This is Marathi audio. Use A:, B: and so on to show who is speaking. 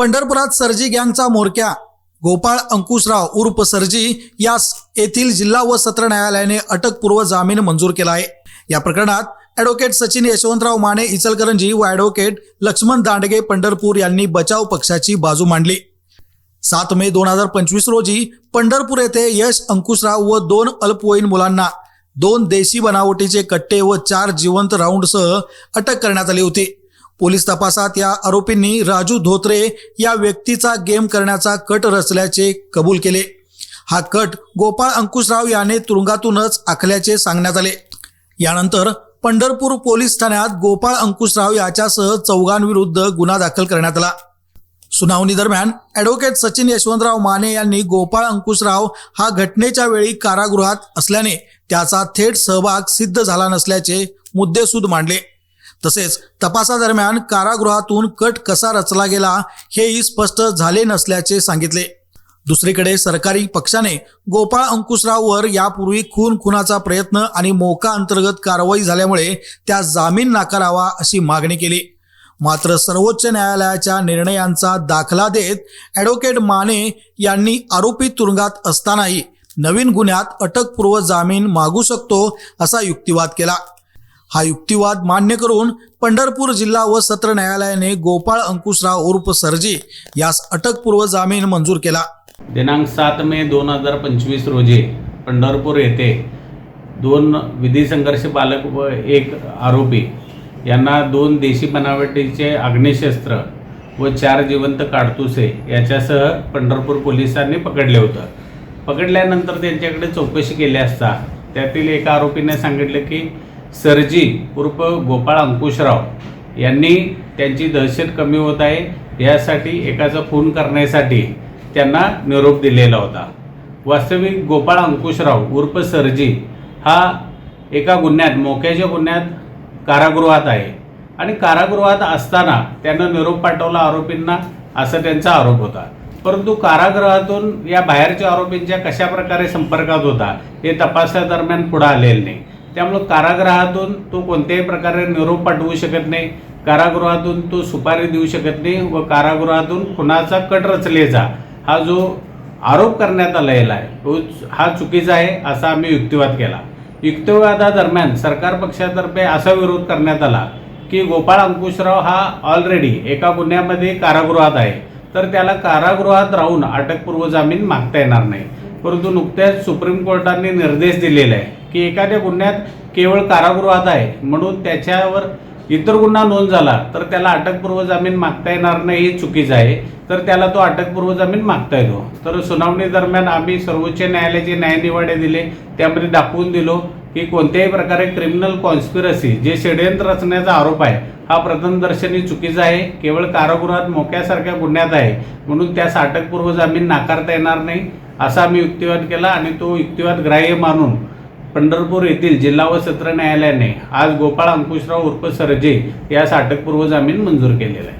A: पंढरपुरात सर्जी गँगचा मोरक्या गोपाळ अंकुशराव उर्फ सर्जी यास येथील जिल्हा व सत्र न्यायालयाने अटकपूर्व जामीन मंजूर केला आहे. या प्रकरणात ॲडव्होकेट सचिन यशवंतराव माने इचलकरंजी व ॲडव्होकेट लक्ष्मण दांडगे पंढरपूर यांनी बचाव पक्षाची बाजू मांडली. सात मे दोन हजार पंचवीस रोजी पंढरपूर येथे यश अंकुशराव व दोन अल्पवयीन मुलांना दोन देशी बनावटीचे कट्टे व चार जिवंत राऊंडसह अटक करण्यात आली होती. पोलीस तपासात या आरोपींनी राजू धोत्रे या व्यक्तीचा गेम करण्याचा कट रचल्याचे कबूल केले. हा कट गोपाळ अंकुशराव याने तुरुंगातूनच आखल्याचे सांगण्यात आले. यानंतर पंढरपूर पोलीस ठाण्यात गोपाळ अंकुशराव याच्यासह चौघांविरुद्ध गुन्हा दाखल करण्यात आला. सुनावणी दरम्यान ॲडव्होकेट सचिन यशवंतराव माने यांनी गोपाळ अंकुशराव हा घटनेच्या वेळी कारागृहात असल्याने त्याचा थेट सहभाग सिद्ध झाला नसल्याचे मुद्देसूद मांडले. तसेच तपासादरम्यान कारागृहातून कट कसा रचला गेला हेही स्पष्ट झाले नसल्याचे सांगितले. दुसरीकडे सरकारी पक्षाने गोपाळ अंकुशराववर यापूर्वी खून खुनाचा प्रयत्न आणि मोका अंतर्गत कारवाई झाल्यामुळे त्या जामीन नाकारावा अशी मागणी केली. मात्र सर्वोच्च न्यायालयाच्या निर्णयांचा दाखला देत ॲडव्होकेट माने यांनी आरोपी तुरुंगात असतानाही नवीन गुन्ह्यात अटकपूर्व जामीन मागू शकतो असा युक्तिवाद केला. हा युक्तिवाद मान्य करून पंढरपूर जिल्हा व सत्र न्यायालयाने गोपाळ अंकुशराव उर्फ सरजी यास अटकपूर्व जामीन मंजूर केला.
B: दिनांक सात मे दोन हजार पंचवीस रोजी पंढरपूर येथे दोन विधी संघर्ष बालक व एक आरोपी यांना दोन देशी बनावटीचे अग्निशस्त्र व चार जिवंत काडतुसे याच्यासह पंढरपूर पोलिसांनी पकडले होतं. पकडल्यानंतर त्यांच्याकडे चौकशी केली असता त्यातील एका आरोपीने सांगितलं की सरजी उर्फ गोपाळ अंकुशराव यांनी त्यांची दहशत कमी होत आहे. यासाठी एकाचा खून करण्यासाठी त्यांना निरोप दिलेला होता. वास्तविक गोपाळ अंकुशराव उर्फ सरजी हा एका गुन्ह्यात मोक्याच्या गुन्ह्यात कारागृहात आहे आणि कारागृहात असताना त्यानं निरोप पाठवला आरोपींना असा त्यांचा आरोप होता. परंतु कारागृहातून या बाहेरच्या आरोपींच्या कशा प्रकारे संपर्कात होता हे तपासादरम्यान पुढे आलेलं नाही. त्यामुळं कारागृहातून तो कोणत्याही प्रकारे निरोप पाठवू शकत नाही कारागृहातून तो सुपारी देऊ शकत नाही व कारागृहातून खुनाचा कट रचलेचा हा जो आरोप करण्यात आलेला आहे तो हा चुकीचा आहे असा आम्ही युक्तिवाद केला. युक्तिवादादरम्यान सरकार पक्षातर्फे असा विरोध करण्यात आला की गोपाळ अंकुशराव हा ऑलरेडी एका गुन्ह्यामध्ये कारागृहात आहे तर त्याला कारागृहात राहून अटकपूर्व जामीन मागता येणार नाही. परंतु नुकत्याच सुप्रीम कोर्टाने निर्देश दिलेला आहे की एखाद्या गुन्ह्यात केवळ कारागृहात आहे म्हणून त्याच्यावर इतर गुन्हा नोंद झाला तर त्याला अटकपूर्व जामीन मागता येणार नाही हे चुकीचं आहे. तर त्याला तो अटकपूर्व जामीन मागता येतो. तर सुनावणी दरम्यान आम्ही सर्वोच्च न्यायालयाचे न्यायनिवाडे दिले. त्यामध्ये दाखवून दिलो की कोणत्याही प्रकारे क्रिमिनल कॉन्स्पिरसी जे षडयंत्र रचण्याचा आरोप आहे हा प्रथमदर्शनी चुकीचा आहे. केवळ कारागृहात मोक्यासारख्या गुन्ह्यात आहे म्हणून त्यास अटकपूर्व जामीन नाकारता येणार नाही. असा आम्ही युक्तिवाद केला आणि तो युक्तिवाद ग्राह्य मानून पंढरपूर येथील जिल्हा व सत्र न्यायालयाने आज गोपाळ अंकुशराव उर्फ सरजे यास अटकपूर्व जामीन मंजूर केलेला आहे.